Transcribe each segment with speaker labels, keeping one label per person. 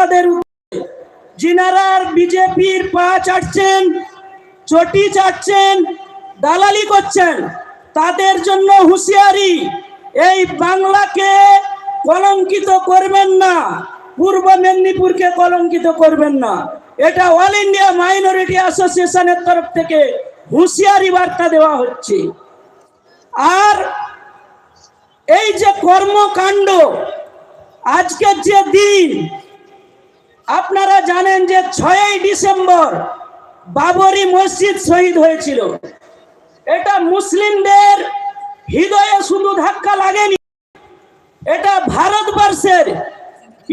Speaker 1: তাদের যিনারা বিজেপির পা চাটছেন, চটি চাটছেন, দালালি করছেন, তাদের জন্য হুঁশিয়ারি, এই বাংলাকে কলঙ্কিত করবেন না, পূর্ব মেদিনীপুরকে কলঙ্কিত করবেন না। এটা অল ইন্ডিয়া মাইনরিটি অ্যাসোসিয়েশনের তরফ থেকে হুঁশিয়ারি বার্তা দেওয়া হচ্ছে। আর এই যে কর্মকাণ্ড, আজকের যে দিন আপনারা জানেন যে ছয়ই ডিসেম্বর বাবরি মসজিদ শহীদ হয়েছিল। এটা মুসলিমদের হৃদয়ে শুধু ধাক্কা লাগেনি, এটা ভারতবর্ষের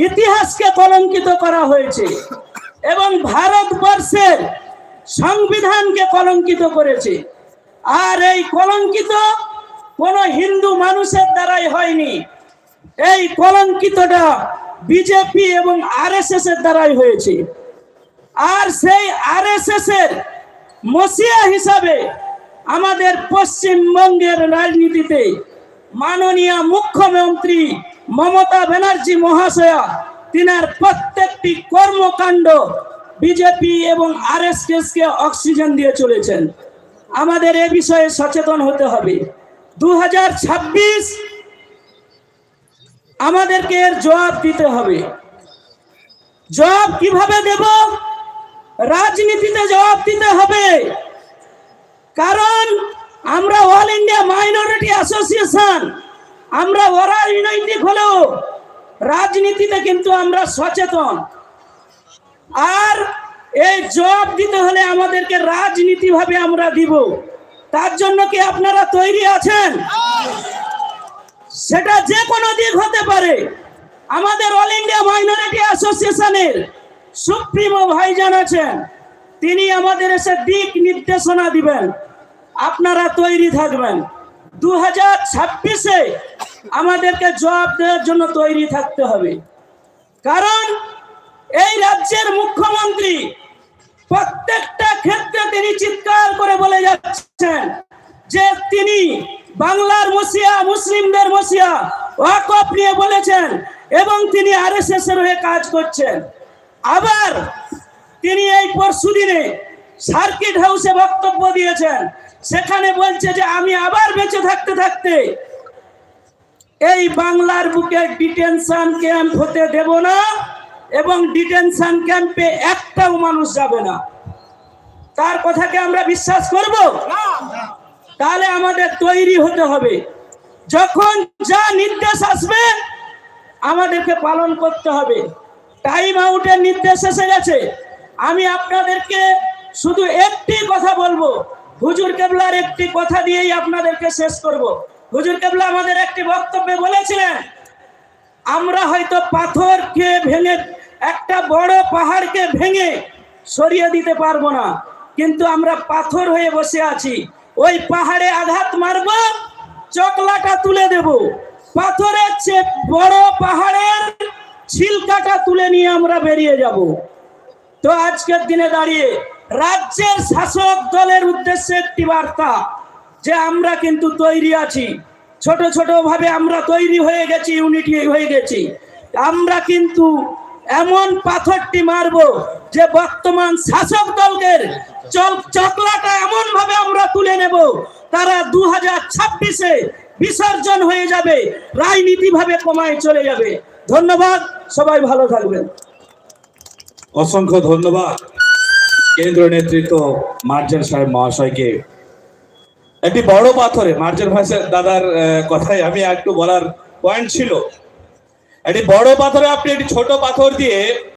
Speaker 1: ইতিহাসকে কলঙ্কিত করা হয়েছে এবং ভারতবর্ষের সংবিধানকে কলঙ্কিত করেছে। আর এই কলঙ্কিত কোনো হিন্দু মানুষের দ্বারাই হয়নি। এই কলঙ্কিতটা বিজেপি এবং আরএসএস এর দ্বারাই হয়েছে। আর সেই আরএসএস এর মসিয়া হিসাবে আমাদের পশ্চিমবঙ্গের রাজনীতিতে মাননীয় মুখ্যমন্ত্রী মমতা ব্যানার্জি মহাশয়া, তিনার প্রত্যেকটি কর্মকাণ্ড বিজেপি এবং আরএসএস কে অক্সিজেন দিয়ে চলেছেন। আমাদের এ বিষয়ে সচেতন হতে হবে। দু হাজার ছাব্বিশ আমাদেরকে এর জবাব দিতে হবে। জবাব কীভাবে দেব? রাজনীতিতে জবাব দিতে হবে। কারণ আমরা অল ইন্ডিয়া মাইনরিটি অ্যাসোসিয়েশন আমরা ওরা অরাজনৈতিক হলেও রাজনীতিতে কিন্তু আমরা সচেতন। আর এই জবাব দিতে হলে আমাদেরকে রাজনীতিভাবে আমরা দিব। তার জন্য কি আপনারা তৈরি আছেন? সেটা যে কোনো দিক হতে পারে। আমাদের অল ইন্ডিয়া মাইনরিটি অ্যাসোসিয়েশনের সুপ্রিমো ভাইজান আছেন। তিনি আমাদের এসে দিক নির্দেশনা দিবেন। আপনারা তৈরি থাকবেন। দু হাজার ছাব্বিশে আমাদেরকে জবাব দেওয়ার জন্য তৈরি থাকতে হবে। কারণ এই রাজ্যের মুখ্যমন্ত্রী প্রত্যেকটা ক্ষেত্রে তিনি চিৎকার করে বলে যাচ্ছেন যে তিনি বাংলার মসিয়া মুসলিমদের মসিয়া ওয়াকফ নিয়ে বলেছেন এবং তিনি আরএসএস এর হয়ে কাজ করছেন। আবার তিনি এই পরশু দিনে সার্কিট হাউসে বক্তব্য দিয়েছেন। সেখানে বলছে যে, আমি আবার বেঁচে থাকতে থাকতে এই বাংলার বুকে ডিটেনশন ক্যাম্প হতে দেব না এবং ডিটেনশন ক্যাম্পে একটাও মানুষ যাবে না। তার কথাকে আমরা বিশ্বাস করব? তাহলে আমাদের তৈরি হতে হবে। যখন যা নির্দেশ আসবে, আমাদেরকে পালন করতে হবে। টাইম আউটের নির্দেশ এসে গেছে। আমি আপনাদেরকে শুধু একটি কথা বলব। হুজুর কেবলার একটি কথা দিয়েই আপনাদেরকে শেষ করব। হুজুর কেবলা আমাদের একটি বক্তব্যে বলেছিলেন, আমরা হয়তো পাথরকে ভেঙে, একটা বড় পাহাড়কে ভেঙে সরিয়ে দিতে পারব না। কিন্তু আমরা পাথর হয়ে বসে আছি। ওই পাহাড়ে আঘাত মারব চকলাটা তুলে দেব। পাথরের চেয়ে বড় পাহাড়ের ছিলকাটা তুলে নিয়ে আমরা বেরিয়ে যাব। তো আজকের দিনে দাঁড়িয়ে রাজ্যের শাসক দলের উদ্দেশ্যে একটি বার্তা, যে আমরা কিন্তু তৈরি আছি। ছোট ছোট ভাবে আমরা তৈরি হয়ে গেছি ইউনিটি হয়ে গেছি। আমরা কিন্তু এমন পাথরটি মারবো, যে বর্তমান শাসক দলদের চকলাটা এমন ভাবে আমরা তুলে নেব, তারা দু হাজার ছাব্বিশে বিসর্জন হয়ে যাবে রাজনীতি ভাবে কমায় চলে যাবে। ধন্যবাদ, সবাই ভালো থাকবেন।
Speaker 2: অসংখ্য ধন্যবাদ কেন্দ্র নেতৃত্ব মার্জান সাহেব মহাশয়কে। একটি বড় পাথরে, মার্জান ভাষা দাদার কথাই আমি একটু বলার পয়েন্ট ছিল। একটি বড় পাথরে আপনি একটি ছোট পাথর দিয়ে